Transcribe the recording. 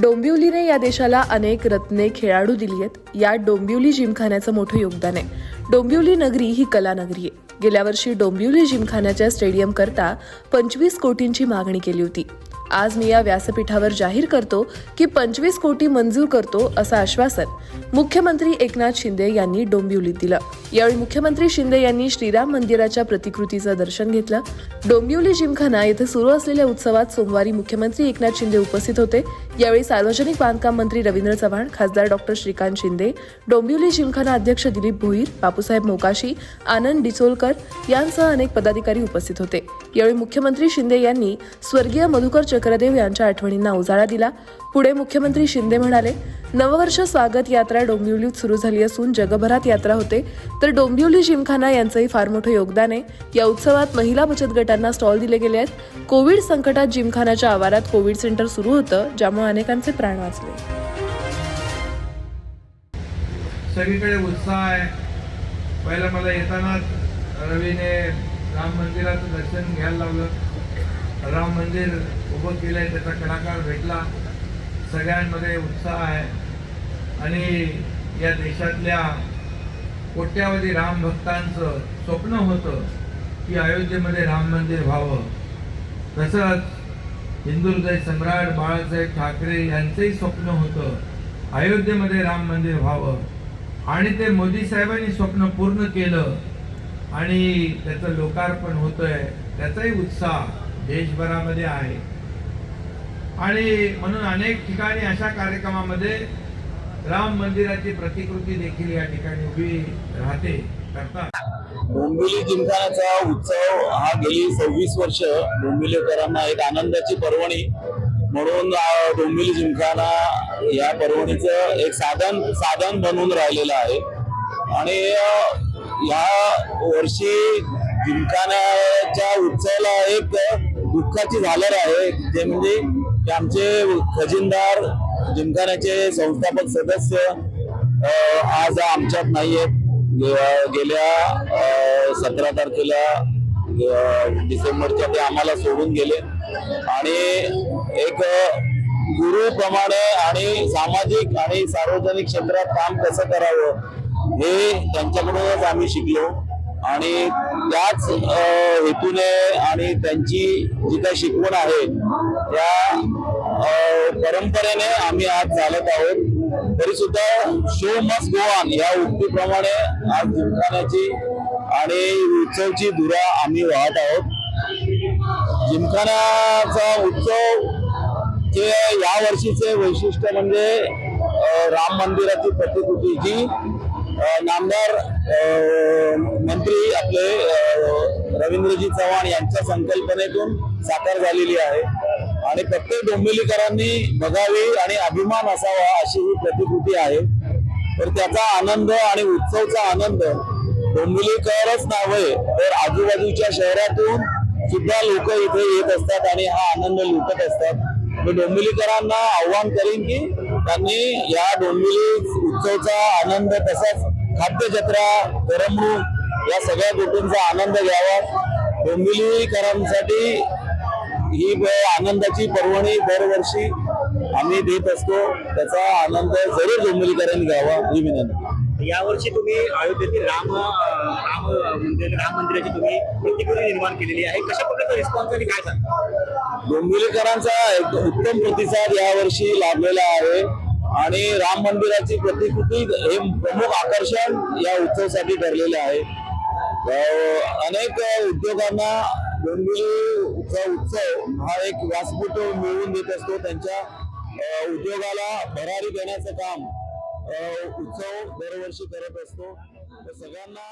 डोंबिवलीने या देशाला अनेक रत्ने खेळाडू दिली आहेत. यात डोंबिवली जिमखान्याचं मोठं योगदान आहे. डोंबिवली नगरी ही कला नगरी आहे. गेल्या वर्षी डोंबिवली जिमखान्याच्या स्टेडियम करता पंचवीस कोटींची मागणी केली होती. आज मी या व्यासपीठावर जाहीर करतो की पंचवीस कोटी मंजूर करतो असं आश्वासन मुख्यमंत्री एकनाथ शिंदे यांनी डोंबिवलीत दिलं. यावेळी मुख्यमंत्री शिंदे यांनी श्रीराम मंदिराच्या प्रतिकृतीचं दर्शन घेतलं. डोंबिवली जिमखाना येथे सुरू असलेल्या उत्सवात सोमवारी मुख्यमंत्री एकनाथ शिंदे उपस्थित होते. यावेळी सार्वजनिक बांधकाम मंत्री रवींद्र चव्हाण खासदार डॉक्टर श्रीकांत शिंदे डोंबिवली जिमखाना अध्यक्ष दिलीप भोईर बापूसाहेब मोकाशी आनंद डिचोलकर यांसह अनेक पदाधिकारी उपस्थित होते. यावेळी मुख्यमंत्री शिंदे यांनी स्वर्गीय मधुकर चक्रदेव यांच्या आठवणींना उजाळा दिला. पुढे मुख्यमंत्री शिंदे म्हणाले नववर्ष स्वागत यात्रा डोंबिवलीत सुरू झाली असून जगभरात यात्रा होते. तर डोंबिवली जिमखाना यांचंही फार मोठं योगदान आहे. या उत्सवात महिला बचत गटांना स्टॉल दिले गेले आहेत. कोविड संकटात जिमखानाच्या आवारात कोविड सेंटर सुरू होतं ज्यामुळे अनेकांचे प्राण वाचले. सगळीकडे उत्साह आहे. पहिला मला येतानाच रवीने राम मंदिराचं दर्शन घ्यायला लावलं. राम मंदिर उभं केलंय त्याचा कलाकार भेटला. सगळ्यांमध्ये उत्साह आहे. आणि या देशातल्या कोट्यावधी राम भक्तांचं स्वप्न होतं की अयोध्येमध्ये राम मंदिर व्हावं. तसंच हिंदू सम्राट बाळासाहेब ठाकरे यांचंही स्वप्न होतं अयोध्येमध्ये राम मंदिर व्हावं. आणि ते मोदी साहेबांनी स्वप्न पूर्ण केलं. आणि त्याचं लोकार्पण होतंय. त्याचाही उत्साह. देशभरामध्ये आहे. आणि म्हणून अनेक ठिकाणी अशा कार्यक्रमामध्ये राम मंदिराची प्रतिकृती देखील या ठिकाणी उभी राहते करतात. डोंबिवली जिमखानाचा उत्सव हा गेली सव्वीस वर्ष डोंबिवलीकरांना एक आनंदाची पर्वणी. म्हणून डोंबिली डोंबिवली जिमखाना या पर्वणीचं एक साधन साधन बनून राहिलेलं आहे. आणि या वर्षी जिमखानाच्या उत्सवाला एक दुःखाची झालर आहे. ते म्हणजे की आमचे खजिनदार जिमखान्याचे संस्थापक सदस्य आज आमच्यात नाही आहेत गेल्या सतरा तारखेला डिसेंबरच्या ते आम्हाला सोडून गेले. आणि एक गुरुप्रमाणे आणि सामाजिक आणि सार्वजनिक क्षेत्रात काम कसं करावं हे त्यांच्याकडूनच आम्ही शिकलो. आणि त्याच हेतूने आणि त्यांची जी काही शिकवण आहे त्या परंपरेने आम्ही आज चालत आहोत. तरी सुद्धा शो मस्ट गो ऑन या उक्तीप्रमाणे आज जिमखान्याची आणि उत्सवची धुरा आम्ही वाहत आहोत. जिमखान्याचा उत्सव जे या वर्षीचे वैशिष्ट्य म्हणजे राम मंदिराची प्रतिकृती. जी नामदार मंत्री आपले रवींद्रजी चव्हाण यांच्या संकल्पनेतून साकार झालेली आहे. आणि प्रत्येक डोंबिवलीकरांनी बघावी आणि अभिमान असावा अशी ही प्रतिकृती आहे. तर त्याचा आनंद आणि उत्सवचा आनंद डोंबिवलीकरच नव्हे तर आजूबाजूच्या शहरातून सुद्धा लोक इथे येत असतात आणि हा आनंद लुटत असतात. मी डोंबिवलीकरांना आव्हान करीन की त्यांनी या डोंबिवली उत्सवचा आनंद तसाच खाद्यजत्रा करमणूक या सगळ्या गोष्टींचा आनंद घ्यावा. डोंबिवलीकरांसाठी ही आनंदाची पर्वणी दरवर्षी आम्ही देत असतो. त्याचा आनंद जरूर डोंबिवलीकरांनी घ्यावा ही विनंती. यावर्षी तुम्ही अयोध्येतील राम राम मंदिर राम मंदिराची तुम्ही प्रतिकृती निर्माण केलेली आहे. कशा प्रकारचा रिस्पॉन्स आणि काय सांगा डोंबिवलीकरांचा एक उत्तम प्रतिसाद यावर्षी लाभलेला आहे. आणि राम मंदिराची प्रतिकृती हे प्रमुख आकर्षण या उत्सवासाठी ठरलेले आहे. अनेक उद्योगांना डोंबिवलीचा उत्सव हा एक व्यासपीठ मिळवून देत असतो. त्यांच्या उद्योगाला भरारी देण्याचं काम उत्सव दरवर्षी करत असतो. तर सगळ्यांना